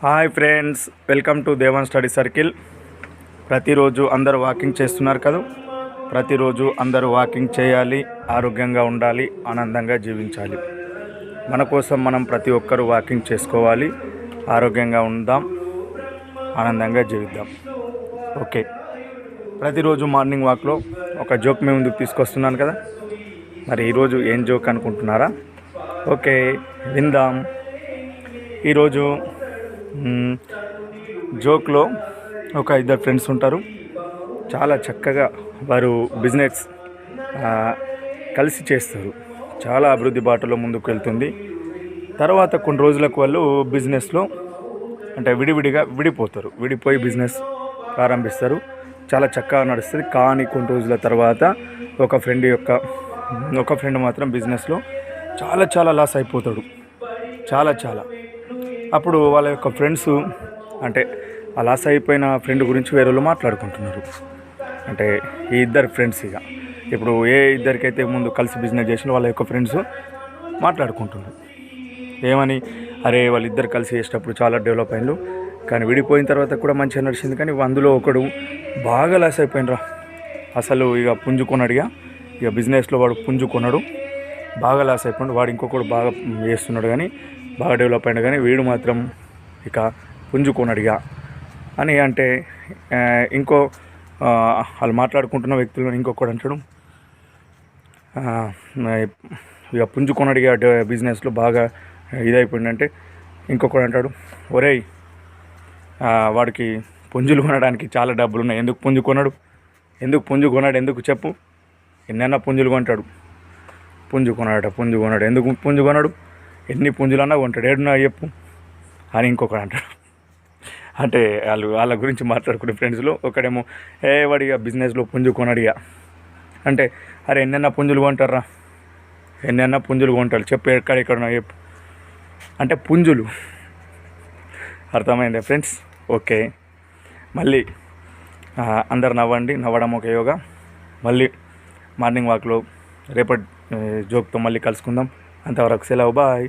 Hi friends welcome to Devan study circle ప్రతిరోజు అందరూ walking చేస్తున్నారు కదా? ప్రతిరోజు అందరూ వాకింగ్ చేయాలి ఆరోగ్యంగా ఉండాలి ఆనందంగా జీవించాలి. మన కోసం మనం ప్రతి ఒక్కరూ వాకింగ్ చేసుకోవాలి ఆరోగ్యంగా ఉందాం ఆనందంగా జీవిద్దాం. ఓకే. ప్రతిరోజు మార్నింగ్ వాక్లో ఒక జోక్ మీ ముందుకు తీసుకొస్తున్నాను కదా? మరి ఈరోజు ఏం జోక్ అనుకుంటున్నారా? ఓకే విందాం. ఈరోజు జోక్లో ఒక ఇద్దరు ఫ్రెండ్స్ ఉంటారు. చాలా చక్కగా వారు బిజినెస్ కలిసి చేస్తారు. చాలా అభివృద్ధి బాటలో ముందుకు వెళ్తుంది. తర్వాత కొన్ని రోజులకు వాళ్ళు బిజినెస్లో అంటే విడివిడిగా విడిపోతారు. విడిపోయి బిజినెస్ ప్రారంభిస్తారు. చాలా చక్కగా నడుస్తుంది. కానీ కొన్ని రోజుల తర్వాత ఒక ఫ్రెండ్ యొక్క ఒక ఫ్రెండ్ మాత్రం బిజినెస్లో చాలా చాలా లాస్ అయిపోతాడు. చాలా చాలా. అప్పుడు వాళ్ళ యొక్క ఫ్రెండ్స్ అంటే ఆ లాస్ అయిపోయిన ఫ్రెండ్ గురించి వేరే వాళ్ళు మాట్లాడుకుంటున్నారు. అంటే ఈ ఇద్దరు ఫ్రెండ్స్ ఇక. ఇప్పుడు ఏ ఇద్దరికైతే ముందు కలిసి బిజినెస్ చేసిన వాళ్ళ యొక్క ఫ్రెండ్స్ మాట్లాడుకుంటున్నారు. ఏమని? అరే వాళ్ళిద్దరు కలిసి చేసేటప్పుడు చాలా డెవలప్ అయినారు కానీ విడిపోయిన తర్వాత కూడా మంచిగా నడిచింది. కానీ అందులో ఒకడు బాగా లాస్ అయిపోయినరా అసలు ఇక పుంజుకున్నాడుగా ఇక బిజినెస్లో వాడు పుంజుకున్నాడు. బాగా లాస్ అయిపోయాడు. వాడు ఇంకొకడు బాగా చేస్తున్నాడు కానీ బాగా డెవలప్ అయినాడు కానీ వీడు మాత్రం ఇక పుంజుకున్నాడుగా అని అంటే ఇంకో వాళ్ళు మాట్లాడుకుంటున్న వ్యక్తులు ఇంకొకడు అంటాడు. ఇక పుంజుకొనడిగా బిజినెస్లో బాగా ఇదైపోయిందంటే ఇంకొకడు అంటాడు ఒరేయ్ వాడికి పుంజులు కొనడానికి చాలా డబ్బులు ఉన్నాయి ఎందుకు పుంజు కొనడు? ఎందుకు పుంజు కొన్నాడు ఎందుకు చెప్పు. ఎన్నైనా పుంజులు కొంటాడు. పుంజు కొన్నాడట పుంజు కొన్నాడు ఎందుకు పుంజు కొనడు? ఎన్ని పుంజులన్నా కొంటాడు. ఏడున్నా చెప్పు. అని ఇంకొకడు అంటాడు. అంటే వాళ్ళు వాళ్ళ గురించి మాట్లాడుకునే ఫ్రెండ్స్లో ఒకడేమో ఏ వాడిగా బిజినెస్లో పుంజుకొనడిగా అంటే అరే ఎన్నెన్న పుంజులు కొంటారా ఎన్నెన్న పుంజులు కొంటారు? చెప్పు ఎక్కడ చెప్పు. అంటే పుంజులు. అర్థమైందా ఫ్రెండ్స్ ఓకే. మళ్ళీ అందరు నవ్వండి నవ్వడం ఒక యోగా. మళ్ళీ మార్నింగ్ వాక్లో రేపటి జోక్తో మళ్ళీ కలుసుకుందాం. అంతవరకు సెలవు బాయ్.